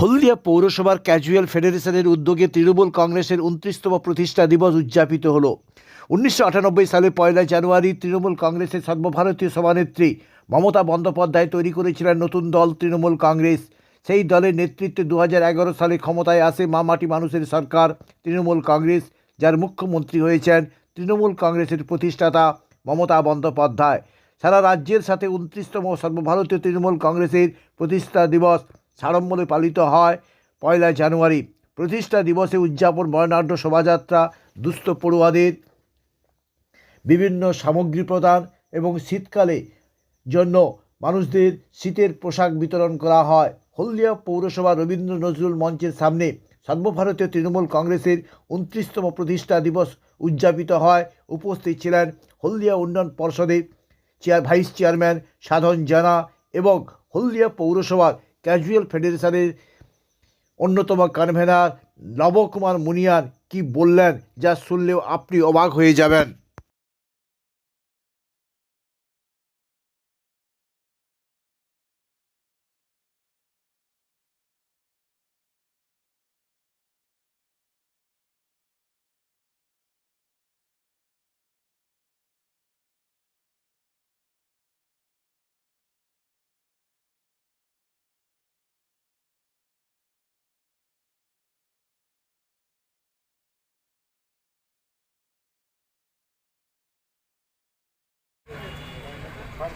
হলদিয়া পৌরসভার ক্যাজুয়াল ফেডারেশনের উদ্যোগে তৃণমূল কংগ্রেসের উনত্রিশতম প্রতিষ্ঠা দিবস উদযাপিত হল। উনিশশো আটানব্বই সালে পয়লা জানুয়ারি তৃণমূল কংগ্রেসের সর্বভারতীয় সভানেত্রী মমতা বন্দ্যোপাধ্যায় তৈরি করেছিলেন নতুন দল তৃণমূল কংগ্রেস। সেই দলের নেতৃত্বে দু সালে ক্ষমতায় আসে মামাটি মানুষের সরকার, তৃণমূল কংগ্রেস, যার মুখ্যমন্ত্রী হয়েছেন তৃণমূল কংগ্রেসের প্রতিষ্ঠাতা মমতা বন্দ্যোপাধ্যায়। সারা রাজ্যের সাথে উনত্রিশতম সর্বভারতীয় তৃণমূল কংগ্রেসের প্রতিষ্ঠা দিবস সাড়ম্বরে পালিত হয়। পয়লা জানুয়ারি, প্রতিষ্ঠা দিবসে উদযাপন বর্ণাঢ্য শোভাযাত্রা, দুস্থ পড়ুয়াদের বিভিন্ন সামগ্রী প্রদান এবং শীতকালে জন্য মানুষদের শীতের পোশাক বিতরণ করা হয়। হলদিয়া পৌরসভা রবীন্দ্র নজরুল মঞ্চের সামনে সর্বভারতীয় তৃণমূল কংগ্রেসের উনত্রিশতম প্রতিষ্ঠা দিবস উদযাপিত হয়। উপস্থিত ছিলেন হলদিয়া উন্নয়ন পর্ষদের চেয়ার, ভাইস চেয়ারম্যান সাধন জানা এবং হলদিয়া পৌরসভার ক্যাজুয়াল ফেডারেশনের অন্যতম কনভেনার নবকুমার মুনিয়ার কি বললেন যা শুনলেও আপনি অবাক হয়ে যাবেন। আমরা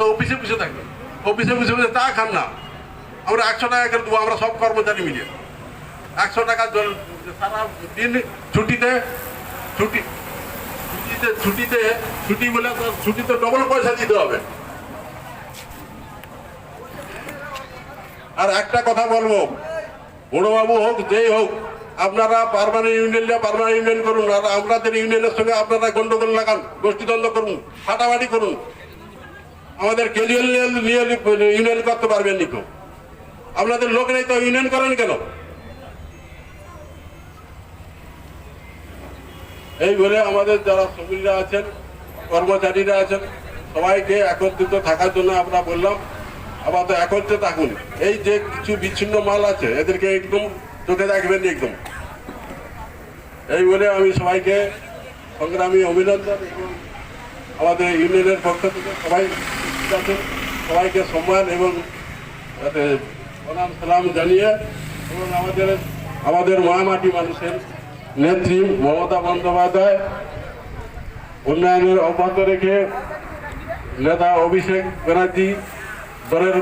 তো খান না। আমরা একশো টাকা করে দেবো, আমরা সব কর্মচারী মিলে। একশো টাকা দিন ছুটিতে, ছুটি, ছুটিতে ছুটিতে, ছুটি বলে ছুটিতে ডবল পয়সা দিতে হবে। আর একটা কথা বলব। বড়বাবু হোক, যেই হোক, আপনারা পারমানেন্ট ইউনিয়নটা পারমানেন্ট ইউনিয়ন করুন, আর আপনাদের ইউনিয়নের সঙ্গে আপনারা গন্ডগোল লাগান, গোষ্ঠীদ্বন্দ্ব করুন ফাটাফাটি করুন। আমাদের ক্যাজুয়াল নিয়ে ইউনিয়ন করতে পারবেন নি কেউ? আপনাদের লোক নেই তো, ইউনিয়ন করেন কেন? এই বলে আমাদের যারা শ্রমিকরা আছেন, কর্মচারীরা আছেন, সবাইকে একত্রিত থাকার জন্য আমরা বললাম আপাতত একত্রে থাকুন এই যে কিছু বিচ্ছিন্ন মাল আছে, এদেরকে একদম চোখে রাখবেন একদম। এই বলে আমি সবাইকে সংগ্রামী অভিনন্দন আমাদের ইউনিয়নের পক্ষ থেকে সবাই সবাইকে সম্মান এবং প্রণাম, সালাম জানিয়ে এবং আমাদের আমাদের মহামাটি মানুষের নেত্রী মমতা বন্দ্যোপাধ্যায় উন্নয়নের অব্যাহত রেখে নেতা অভিষেক ব্যানার্জি দলের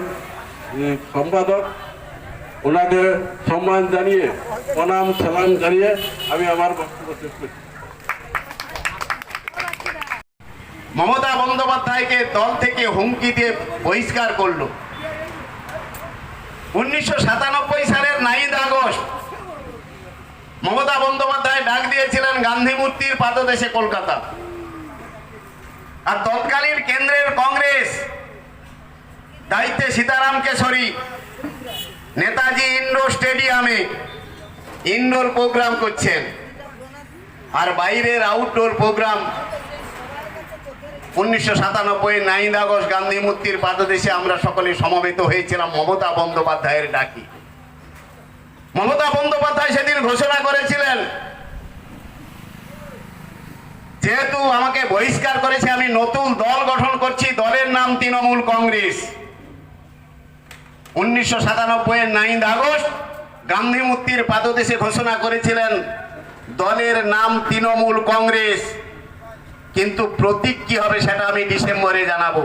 সম্পাদক ওনাকে সম্মান জানিয়ে, প্রণাম, সালাম জানিয়ে আমি আমার বক্তব্য শেষ করছি মমতা বন্দ্যোপাধ্যায়কে দল থেকে হুমকি দিয়ে বহিষ্কার করল। উনিশশো সালের নাইন আগস্ট, মমতা বন্দ্যোপাধ্যায় ডাক দিয়েছিলেন গান্ধী মূর্তির পাদদেশে কলকাতা। আর তৎকালীন কেন্দ্রের কংগ্রেস দায়িত্বে সীতারাম কেশরী নেতাজি ইন্ডোর স্টেডিয়ামে ইনডোর প্রোগ্রাম করছেন। আর বাইরের আউটডোর প্রোগ্রাম উনিশশো সাতানব্বই নাইন আগস্ট গান্ধী মূর্তির পাদদেশে আমরা সকলে সমবেত হয়েছিলাম, মমতা বন্দ্যোপাধ্যায়ের ডাকি। মমতা বন্দ্যোপাধ্যায় সেদিন ঘোষণা করেছিলেন, যেহেতু আমাকে বহিষ্কার করেছে, আমি নতুন দল গঠন করছি, দলের নাম তৃণমূল কংগ্রেস। উনিশশো সাতানব্বই নাইন আগস্ট গান্ধী মূর্তির পাদদেশে ঘোষণা করেছিলেন, দলের নাম তৃণমূল কংগ্রেস। কিন্তু প্রতীক কি হবে সেটা আমি ডিসেম্বরে জানাব।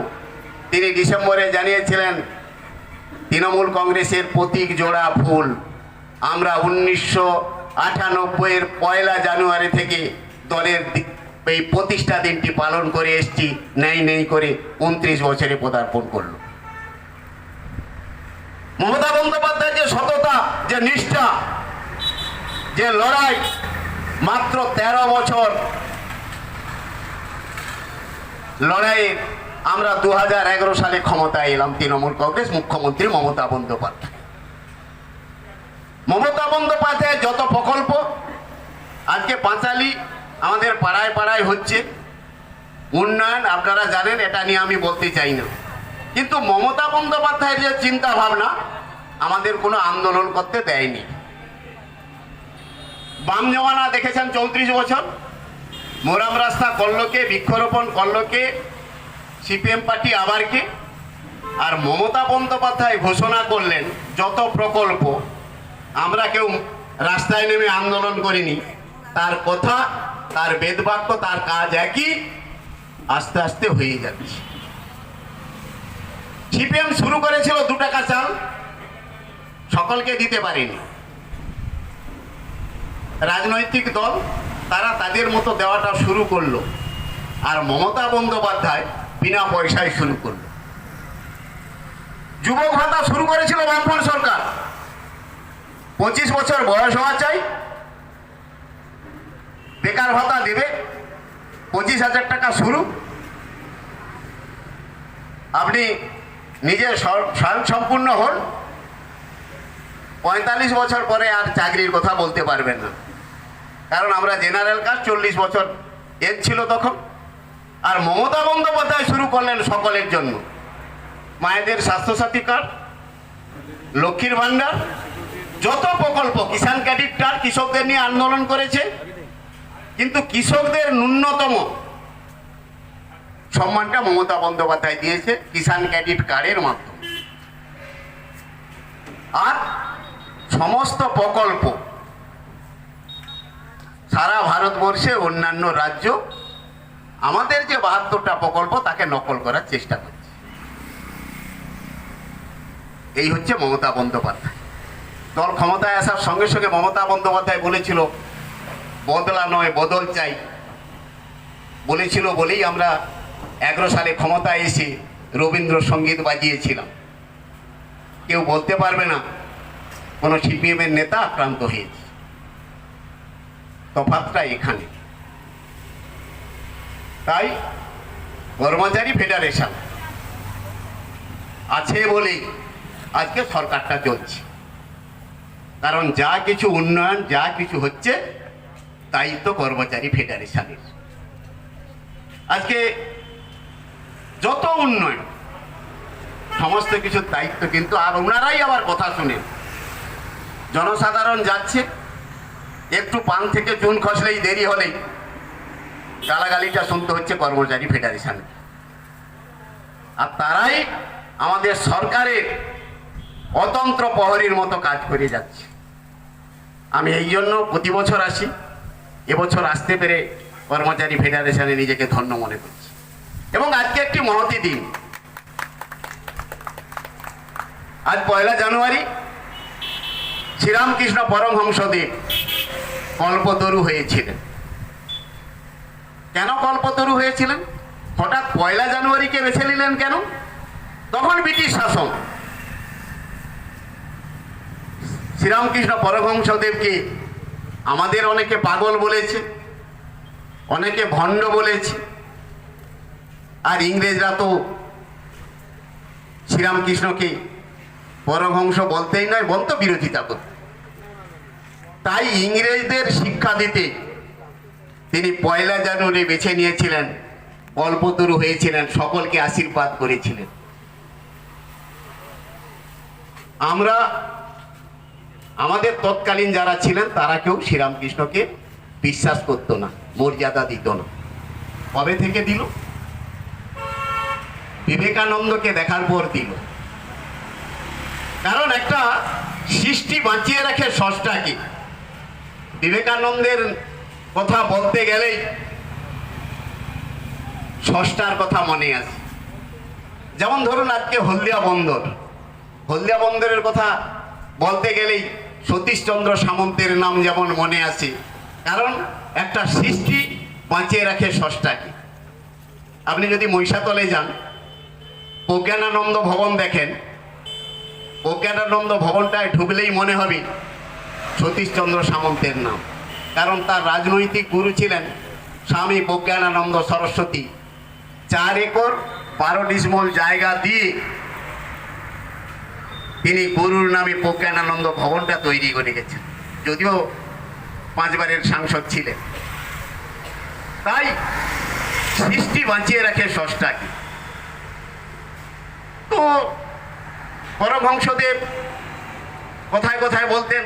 তিনি ডিসেম্বরে জানিয়েছিলেন, তৃণমূল কংগ্রেসের প্রতীক জোড়া ফুল। আমরা উনিশশো আটানব্বইয়ের পয়লা জানুয়ারি থেকে দলের এই প্রতিষ্ঠা দিনটি পালন করে এসছি। নেই নেই করে উনত্রিশ বছরে পদার্পণ করল। মমতা বন্দ্যোপাধ্যায়ের যে সততা, যে নিষ্ঠা, যে লড়াই মাত্র তেরো বছর লড়াইয়ে আমরা দু হাজার এগারো সালে ক্ষমতায় এলাম তৃণমূল কংগ্রেস মুখ্যমন্ত্রী মমতা বন্দ্যোপাধ্যায়। মমতা বন্দ্যোপাধ্যায়ের যত প্রকল্প, আজকে পাঁচালি আমাদের পাড়ায় পাড়ায় হচ্ছে। উন্নয়ন, আপনারা জানেন, এটা নিয়ে আমি বলতে চাই না। কিন্তু মমতা বন্দ্যোপাধ্যায়ের যে চিন্তা ভাবনা আমাদের কোনো আন্দোলন করতে দেয়নি। বাম জমানা দেখেছেন চৌত্রিশ বছর। মোরাম রাস্তা করলোকে, বৃক্ষরোপণ করলোকে, সিপিএম পার্টি আবার কে? আর মমতা বন্দ্যোপাধ্যায় ঘোষণা করলেন, যত প্রকল্প, আমরা কেউ রাস্তায় নেমে আন্দোলন করিনি। তার কথা, তার বেদবাক্য, তার কাজ একই, আস্তে আস্তে হয়ে যাচ্ছে। সিপিএম শুরু করেছিল দু টাকা চাল সকলকে দিতে পারেনি। রাজনৈতিক দল তারা তাদের মতো দেওয়াটা শুরু করল আর মমতা বন্দ্যোপাধ্যায় বিনা পয়সায় শুরু করল। যুবক ভাতা শুরু করেছিল বামফ্রন্ট সরকার। পঁচিশ বছর বয়স হওয়া চাই। বেকার ভাতা দেবে। পঁচিশ হাজার টাকা শুরু। আপনি নিজে স্ব- স্বয়ং সম্পূর্ণ হন। পঁয়তাল্লিশ বছর পরে আর চাকরির কথা বলতে পারবেন না। কারণ আমরা জেনারেল কাস্ট চল্লিশ বছর এজ ছিল তখন। আর মমতা বন্দ্যোপাধ্যায় শুরু করলেন সকলের জন্য। মায়েদের স্বাস্থ্যসাথী কার্ড, লক্ষ্মীর ভাণ্ডার, যত প্রকল্প কিষাণ ক্রেডিট কার্ড কৃষকদের নিয়ে আন্দোলন করেছে। কিন্তু কৃষকদের ন্যূনতম সম্মানটা মমতা বন্দ্যোপাধ্যায় দিয়েছে কিষাণ ক্রেডিট কার্ডের মাধ্যমে। আর সমস্ত প্রকল্প সারা ভারতবর্ষে অন্যান্য রাজ্য আমাদের যে বাহাত্তরটা প্রকল্প তাকে নকল করার চেষ্টা করছে। এই হচ্ছে মমতা বন্দ্যোপাধ্যায়। দল ক্ষমতায় আসার সঙ্গে সঙ্গে মমতা বন্দ্যোপাধ্যায় বলেছিল, বদলা নয়, বদল চাই। বলেছিল বলেই আমরা এগারো সালে ক্ষমতায় এসে রবীন্দ্রসঙ্গীত বাজিয়েছিলাম। কেউ বলতে পারবে না কোনো সিপিএমের নেতা আক্রান্ত হয়েছে। তফাতটা এখানে। তাই কর্মচারী ফেডারেশন আছে বলেই আজকে সরকারটা চলছে। কারণ যা কিছু উন্নয়ন, যা কিছু হচ্ছে, তাই তো কর্মচারী ফেডারেশনের। আজকে যত উন্নয়ন, সমস্ত কিছুর দায়িত্ব কিন্তু আর ওনারাই আবার কথা শুনেন। জনসাধারণ যাচ্ছে। একটু পান থেকে চুন খসলেই দেরি হলেই গালাগালিটা শুনতে হচ্ছে কর্মচারী ফেডারেশনে। আর তারাই আমাদের সরকারের অতন্ত্র প্রহরীর মতো কাজ করে যাচ্ছে। আমি এই জন্য প্রতি বছর আসি। এবছর আসতে পেরে কর্মচারী ফেডারেশনে নিজেকে ধন্য মনে করছি। এবং আজকে একটি মহতি দিন। আজ পয়লা জানুয়ারি শ্রীরামকৃষ্ণ পরমহংসদেব কল্পতরু হয়েছিলেন। কেন কল্পতরু হয়েছিলেন? হঠাৎ পয়লা জানুয়ারিকে বেছে নিলেন কেন? তখন ব্রিটিশ শাসন। শ্রীরামকৃষ্ণ পরমহংসদেবকে আমাদের অনেকে পাগল বলেছে, অনেকে ভণ্ড বলেছে, আর ইংরেজরা তো শ্রীরামকৃষ্ণকে পরমহংস বলতেই নয়, বলতো বিরোধিতা করত। তাই ইংরেজদের শিক্ষা দিতে তিনি পয়লা জানুয়ারি বেছে নিয়েছিলেন কল্পতরু হয়েছিলেন, সকলকে আশীর্বাদ করেছিলেন। আমরা, আমাদের তৎকালীন যারা ছিলেন, তারা কেউ শ্রীরামকৃষ্ণকে বিশ্বাস করতো না, মর্যাদা দিত না। কবে থেকে দিল? বিবেকানন্দকে দেখার পর দিল। কারণ একটা সৃষ্টি বাঁচিয়ে রাখে ষষ্ঠাকে বিবেকানন্দের কথা বলতে গেলেই ষষ্ঠার কথা মনে আছে। যেমন ধরুন আজকে হলদিয়া বন্দর। হলদিয়া বন্দরের কথা বলতে গেলেই সতীশচন্দ্র সামন্তের নাম যেমন মনে আছে, কারণ একটা সৃষ্টি বাঁচিয়ে রাখে ষষ্ঠাকে। আপনি যদি মহিষাতলে যান, প্রজ্ঞানানন্দ ভবন দেখেন। প্রজ্ঞানানন্দ ভবনটায় ঢুকলেই মনে হবে সতীশচন্দ্র সামন্তের নাম। কারণ তার রাজনৈতিক গুরু ছিলেন স্বামী প্রজ্ঞানানন্দ সরস্বতী। চার একর, বারো ডিসমল জায়গা দিয়ে তিনি গুরুর নামে প্রজ্ঞানানন্দ ভবনটা তৈরি করে গেছেন যদিও পাঁচবারের সাংসদ ছিলেন। তাই সৃষ্টি বাঁচিয়ে রাখে ষষ্ঠাকে। তো পরমহংসদেব কথায় কথায় বলতেন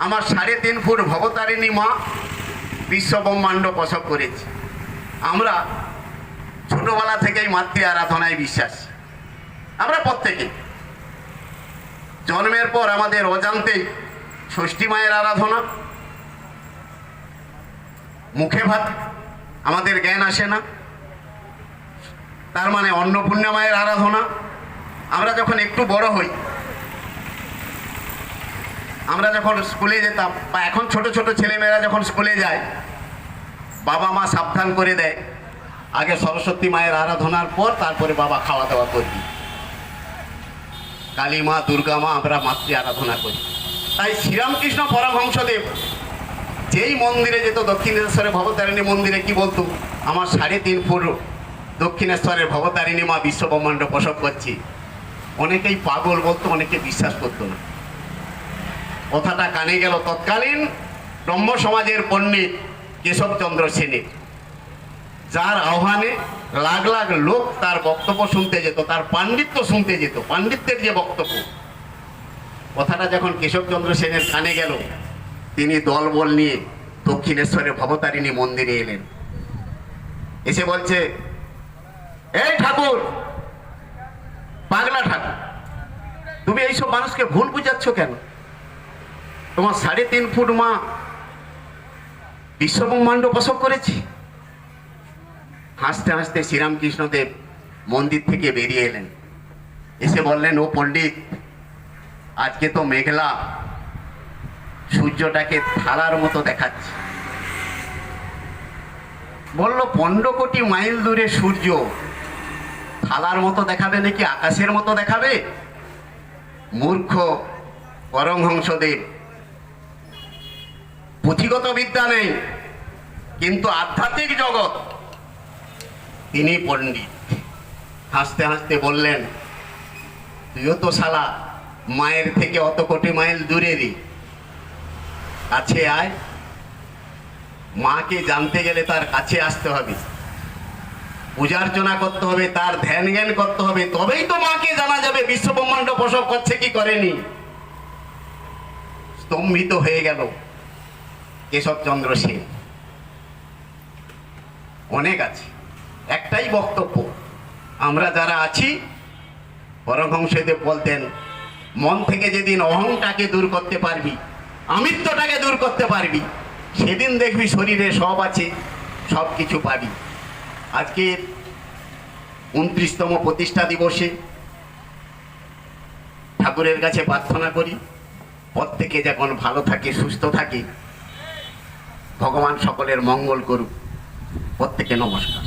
আমার সাড়ে তিন ফুট ভবতারিণী মা বিশ্ব ব্রহ্মাণ্ড প্রসব করেছে। আমরা ছোটবেলা থেকেই মাতৃ আরাধনায় বিশ্বাস। আমরা প্রত্যেকে। জন্মের পর আমাদের অজান্তেই ষষ্ঠী মায়ের আরাধনা। মুখে ভাত, আমাদের জ্ঞান আসে না। তার মানে অন্নপূর্ণা মায়ের আরাধনা। আমরা যখন একটু বড় হই আমরা যখন স্কুলে যেতাম, বা এখন ছোট ছোট ছেলেমেয়েরা যখন স্কুলে যায়, বাবা মা সাবধান করে দেয়। আগে সরস্বতী মায়ের আরাধনার পর তারপরে বাবা খাওয়া দাওয়া করবি। কালী মা, দুর্গা মা, আমরা মাতৃ আরাধনা করি। তাই শ্রীরামকৃষ্ণ পরমহংসদেব যেই মন্দিরে যেত, দক্ষিণেশ্বরের ভবতারিণী মন্দিরে কি বলতো? আমার সাড়ে তিন ফুট দক্ষিণেশ্বরের ভবতারিণী মা বিশ্বব্রহ্মাণ্ড প্রসব করছি। অনেকেই পাগল বলতো, অনেকে বিশ্বাস করতো না। কথাটা কানে গেল তৎকালীন ব্রহ্ম সমাজের পণ্ডিত কেশবচন্দ্র সেনের যার আহ্বানে লাখ লাখ লোক তার বক্তব্য শুনতে যেত, তার পাণ্ডিত্য শুনতে যেত, পাণ্ডিত্যের যে বক্তব্য। কথাটা যখন কেশবচন্দ্র সেনের কানে গেল, তিনি দলবল নিয়ে দক্ষিণেশ্বরের ভবতারিণী মন্দিরে এলেন। এসে বলছে, এই ঠাকুর, পাগলা ঠাকুর, তুমি এইসব মানুষকে ভুল বুঝাচ্ছ কেন? তোমার সাড়ে তিন ফুট মা বিশ্বব্রহ্মাণ্ড প্রসব করেছে। হাসতে হাসতে শ্রীরামকৃষ্ণদেব মন্দির থেকে বেরিয়ে এলেন। এসে বললেন, ও পণ্ডিত, আজকে তো মেঘলা, সূর্যটাকে থালার মতো দেখাচ্ছে। বলল, পনেরো কোটি মাইল দূরে সূর্য, থালার মতো দেখাবে নাকি আকাশের মতো দেখাবে? মূর্খ পরমহংসদেব পুঁথিগত বিদ্যা নেই, কিন্তু আধ্যাত্মিক জগৎ। তিনি পণ্ডিত। হাসতে হাসতে বললেন, তুইও তো শালা মায়ের থেকে অত কোটি মাইল দূরেরই কাছে আয়। মাকে জানতে গেলে তার কাছে আসতে হবে। পূজার্চনা করতে হবে, তার ধ্যান জ্ঞান করতে হবে। তবেই তো মাকে জানা যাবে, বিশ্ব ব্রহ্মাণ্ড প্রসব করছে কি করেনি। স্তম্ভিত হয়ে গেল। কেশবচন্দ্র সেন। অনেক আছে। একটাই বক্তব্য, আমরা যারা আছি, পরমহংসদেব বলতেন, মন থেকে যেদিন অহংটাকে দূর করতে পারবি, আমিত্বটাকে দূর করতে পারবি, সেদিন দেখবি শরীরে সব আছে, সব কিছু পাবি। আজকে উনত্রিশতম প্রতিষ্ঠা দিবসে ঠাকুরের কাছে প্রার্থনা করি, প্রত্যেকে যখন ভালো থাকে, সুস্থ থাকে ভগবান সকলের মঙ্গল করুক। প্রত্যেকে নমস্কার।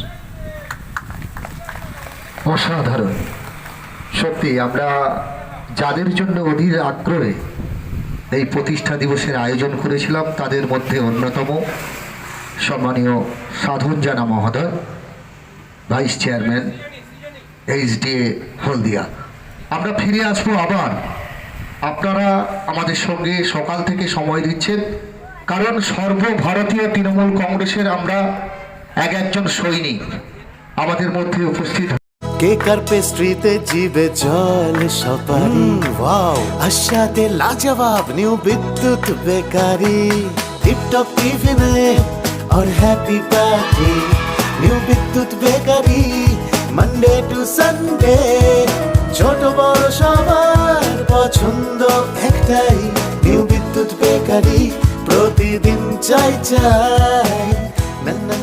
অসাধারণ। সত্যি, আমরা যাদের জন্য অধীর আগ্রহে এই প্রতিষ্ঠা দিবসের আয়োজন করেছিলাম, তাদের মধ্যে অন্যতম সম্মানীয় সাধন জানা মহোদয়, ভাইস চেয়ারম্যান এইচডিএ হলদিয়া। আমরা ফিরে আসব আবার। আপনারা আমাদের সঙ্গে সকাল থেকে সময় দিচ্ছেন। কারণ সর্বভারতীয় তৃণমূল কংগ্রেসের আমরা এক একজন সৈনিক আমাদের মধ্যে উপস্থিত কেক আর পেস্ট্রিতে জিবে জল সপারি ওয়াও আশাতে লাজবাব নিউ বিদ্যুৎ বেকারি টিপটপ টিফিনে और happy party new Bidyut bakery Monday to Sunday ছোট বড় সবার পছন্দ একটাই নিউ বিদ্যুৎ বেকারি প্রতিদিন চাই চাই। না